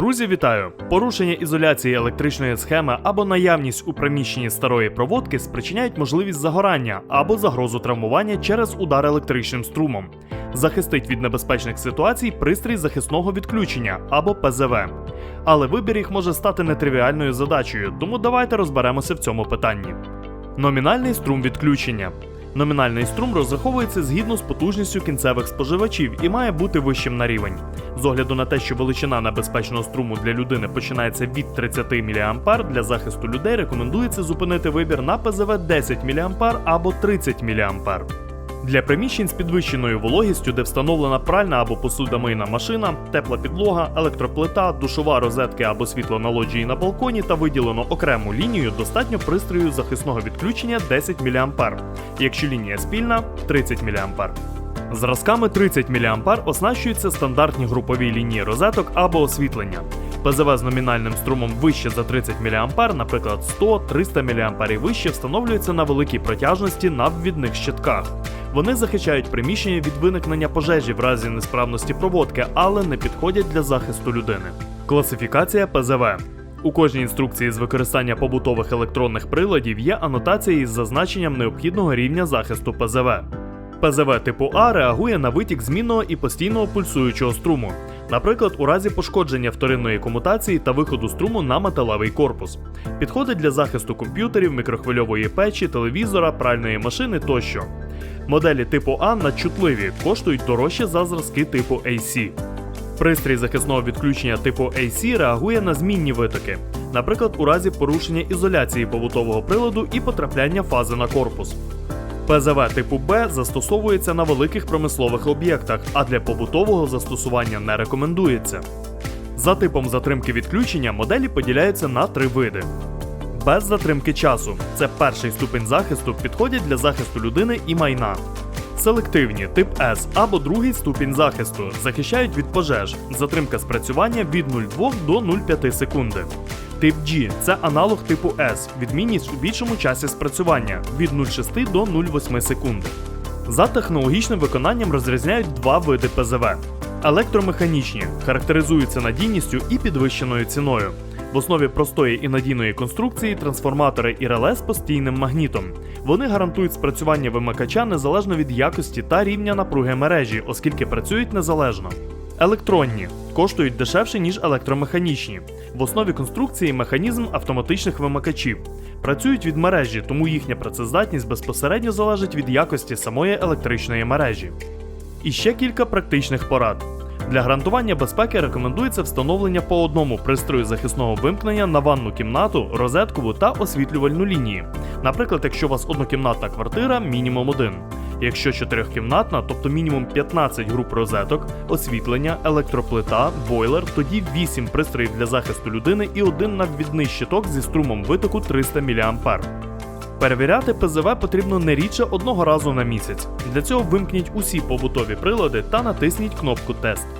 Друзі, вітаю! Порушення ізоляції електричної схеми або наявність у приміщенні старої проводки спричиняють можливість загорання або загрозу травмування через удар електричним струмом. Захистить від небезпечних ситуацій пристрій захисного відключення або ПЗВ. Але вибір їх може стати нетривіальною задачею, тому давайте розберемося в цьому питанні. Номінальний струм відключення. Номінальний струм розраховується згідно з потужністю кінцевих споживачів і має бути вищим на рівень. З огляду на те, що величина небезпечного струму для людини починається від 30 мА, для захисту людей рекомендується зупинити вибір на ПЗВ 10 мА або 30 мА. Для приміщень з підвищеною вологістю, де встановлена пральна або посудомийна машина, тепла підлога, електроплита, душова розетки або світло на лоджії на балконі та виділено окрему лінію, достатньо пристрою захисного відключення 10 мА. Якщо лінія спільна 30 мА. Зразками 30 мА оснащуються стандартні групові лінії розеток або освітлення. ПЗВ з номінальним струмом вище за 30 мА, наприклад 100-300 мА вище, встановлюються на великій протяжності на ввідних щитках. Вони захищають приміщення від виникнення пожежі в разі несправності проводки, але не підходять для захисту людини. Класифікація ПЗВ. У кожній інструкції з використання побутових електронних приладів є анотація із зазначенням необхідного рівня захисту ПЗВ. ПЗВ типу А реагує на витік змінного і постійного пульсуючого струму, наприклад, у разі пошкодження вторинної комутації та виходу струму на металевий корпус. Підходить для захисту комп'ютерів, мікрохвильової печі, телевізора, пральної машини тощо. Моделі типу А надчутливі, коштують дорожче за зразки типу AC. Пристрій захисного відключення типу AC реагує на змінні витоки, наприклад, у разі порушення ізоляції побутового приладу і потрапляння фази на корпус. ПЗВ типу Б застосовується на великих промислових об'єктах, а для побутового застосування не рекомендується. За типом затримки відключення моделі поділяються на три види. Без затримки часу це перший ступень захисту, підходять для захисту людини і майна. Селективні тип С або другий ступінь захисту захищають від пожеж. Затримка спрацювання від 0,2 до 0,5 секунди. Тип G це аналог типу S, відмінність у більшому часі спрацювання від 0,6 до 0,8 секунди. За технологічним виконанням розрізняють два види ПЗВ. Електромеханічні характеризуються надійністю і підвищеною ціною. В основі простої і надійної конструкції трансформатори і реле з постійним магнітом. Вони гарантують спрацювання вимикача незалежно від якості та рівня напруги мережі, оскільки працюють незалежно. Електронні коштують дешевше, ніж електромеханічні. В основі конструкції механізм автоматичних вимикачів. Працюють від мережі, тому їхня працездатність безпосередньо залежить від якості самої електричної мережі. І ще кілька практичних порад. Для гарантування безпеки рекомендується встановлення по одному пристрою захисного вимкнення на ванну кімнату, розеткову та освітлювальну лінії. Наприклад, якщо у вас однокімнатна квартира, мінімум один. Якщо чотирьохкімнатна, тобто мінімум 15 груп розеток, освітлення, електроплита, бойлер, тоді 8 пристроїв для захисту людини і один навідний щиток зі струмом витоку 300 мА. Перевіряти ПЗВ потрібно не рідше одного разу на місяць. Для цього вимкніть усі побутові прилади та натисніть кнопку Тест.